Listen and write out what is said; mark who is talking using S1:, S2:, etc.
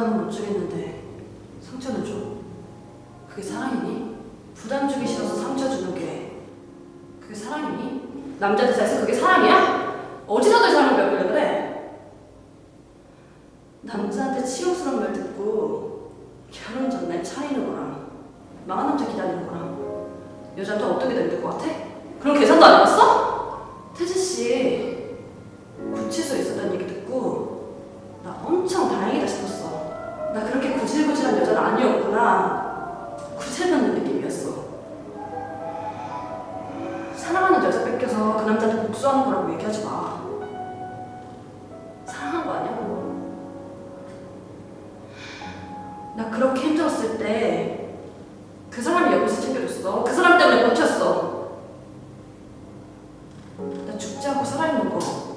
S1: 부담은 못 주겠는데 상처는 줘. 그게 사랑이니? 부담 주기 싫어서 상처 주는 게 그게 사랑이니? 남자들 사이에서 그게 사랑이야? 어디서들 사랑을 배우려 그래? 남자한테 치욕스러운 말 듣고 결혼 전날 차리는 거랑 망한 남자 기다리는 거랑 여자한테 어떻게 되는 것 같아? 그런 계산도 안 해봤어? 아니었구나. 구슬받는 느낌이었어. 사랑하는 여자 뺏겨서 그 남자한테 복수하는 거라고 얘기하지 마. 사랑한 거 아니야고. 나 그렇게 힘들었을 때 그 사람이 여기서 챙겨줬어. 그 사람 때문에 고쳤어. 나 죽지 않고 살아있는 거.